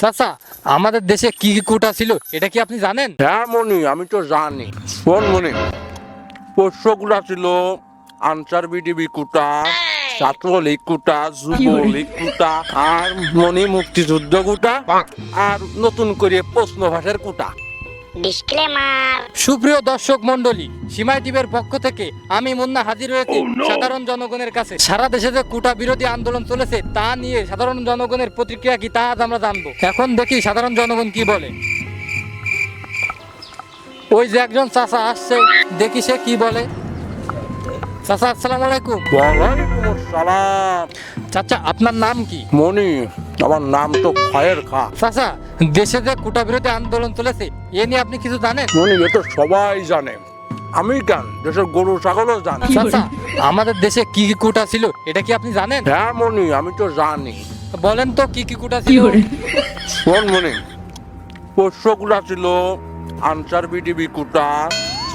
চাচা আমাদের দেশে কি কি কুটা ছিল এটা কি আপনি জানেন? হ্যাঁ মনি আমি তো জানি। কোন মনি পোষ্যগুলা ছিল আনসার বিডিবি কুটা ছাত্রলীগ কুটা যুবলীগ কুটা আর মনি মুক্তিযুদ্ধ কুটা আর নতুন করে প্রশ্ন ভাষার কুটা। ডিসক্লেমার। সুপ্রিয় দর্শক মন্ডলী সীমাই টিভির পক্ষ থেকে আমি মুন্না হাজির হয়েছি সাধারণ জনগণের কাছে। সারা দেশে যে কুটা বিরোধী আন্দোলন চলেছে তা নিয়ে সাধারণ জনগণের প্রতিক্রিয়া কি তা আজ আমরা জানব। এখন দেখি সাধারণ জনগণ কি বলে। ওই যে একজন চাচা আসছে দেখি সে কি বলে। চাচা আসসালামু আলাইকুম। ওয়ালাইকুম আসসালাম। চাচা আপনার নাম কি? মনি আমার নাম তো খয়ের খা। চাচা দেশে যে কুটা বিরোধী আন্দোলন চলেছে এ নিয়ে আপনি কিছু জানেন? মনি এ তো সবাই জানে। আমি কেন? দেশের গরু ছাগলও জানে। চাচা আমাদের দেশে কি কি কুটা ছিল এটা কি আপনি জানেন? হ্যাঁ মনি আমি তো জানি। বলেন তো কি কি কুটা ছিল? শোন মনে পোষ্যগুলা ছিল আনসার বিডিবি কুটা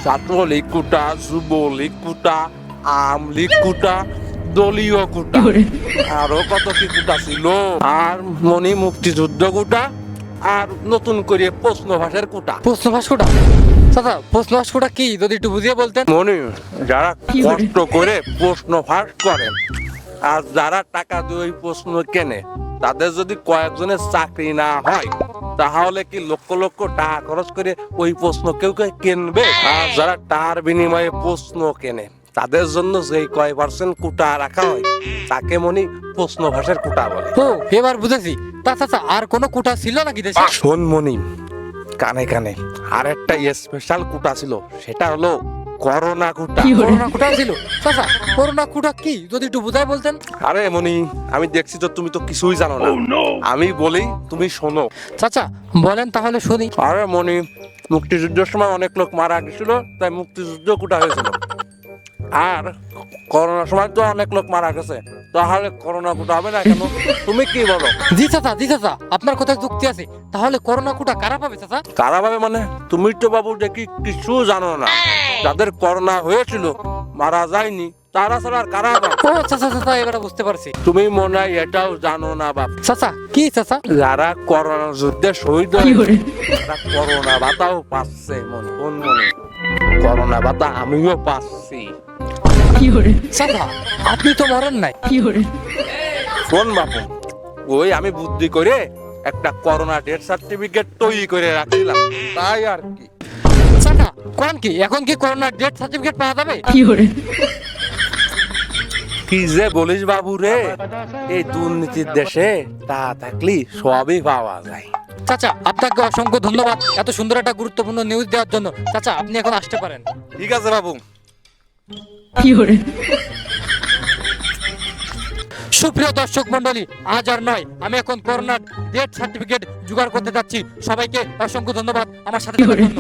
ছাত্রলীগ কুটা যুবলীগ কুটা আম লীগ কুটা দলীয় কুটা। আরও কত কি কুটা ছিল? আর মনি মুক্তিযুদ্ধ কুটা আর নতুন করে প্রশ্ন ভাষার কোটা। প্রশ্ন ভাস কুটা? চাচা প্রশ্ন ভাস কুটা কি? যদি একটু বুঝিয়ে বলতেন। মনে যারা কষ্ট করে প্রশ্ন ফাঁস করে আর যারা টাকা দিয়ে ওই প্রশ্ন কেনে তাদের যদি কয়েকজনের চাকরি না হয় তাহলে কি লক্ষ লক্ষ টাকা খরচ করে ওই প্রশ্ন কেউ কেউ কিনবে? আর যারা তার বিনিময়ে প্রশ্ন কেনে তাদের জন্য যে কয় পার্সেন্ট কুটা রাখা হয় তাকে মনি প্রশ্ন ভাষার কুটা বলে। ও এবার বুঝেছি। তা চাচা আর কোনো কুটা ছিল নাকি দেশে? শোন মনি কানে কানে আর একটা স্পেশাল কুটা ছিল সেটা হলো করোনা কুটা। করোনা কুটা ছিল? চাচা করোনা কুটা কি? যদি একটু বুঝাই বলতেন। আরে মনি আমি দেখছি তো তুমি তো কিছুই জানো না। আমি বলি তুমি শোনো। চাচা বলেন তাহলে শুনি। আরে মনি মুক্তিযুদ্ধের সময় অনেক লোক মারা গেছিল তাই মুক্তিযুদ্ধ কুটা হয়েছিল। আর করোনার সময় তো অনেক লোক মারা গেছে। তাহলে করোনা কুটা হবে না কেন? তুমি কি বলো? জি চাচা জি চাচা আপনার কথায় যুক্তি আছে। তাহলে করোনা কুটা কারা পাবে চাচা? কারা ভাবে মানে? তুমি তো বাবু দেখি কিছু জানো না। যাদের করোনা হয়েছিল মারা যায়নি তারা ছাড়া আর কারা ও চাচা চাচা এবারে বুঝতে পারছি। তুমি মনে হয় এটাও জানো না বাপ। চাচা কি চাচা? যারা করোনা যুদ্ধে শহীদ হয়েছে তারা করোনা ভাতাও পাচ্ছে মন কোন মনে? করোনা ভাতা আমিও পাচ্ছি। আপনি তো মরেন নাই। শোন বাপু ওই আমি বুদ্ধি করে একটা করোনা ডেথ সার্টিফিকেট তৈরি করে রাখছিলাম। তাই আর কি। কোন কি? এখন কি করোনা ডেথ সার্টিফিকেট পাওয়া যাবে? কি যে বলিস বাবু রে এই দুর্নীতির দেশে তা থাকলি সবই পাওয়া যায়। চাচা আপনাকে অসংখ্য ধন্যবাদ এত সুন্দর একটা গুরুত্বপূর্ণ নিউজ দেওয়ার জন্য। চাচা আপনি এখন আসতে পারেন। ঠিক আছে বাবু। সুপ্রিয় দর্শক মন্ডলী আজ আর নয় আমি এখন করোনার ডেথ সার্টিফিকেট জোগাড় করতে যাচ্ছি। সবাইকে অসংখ্য ধন্যবাদ আমার সাথে থাকার জন্য।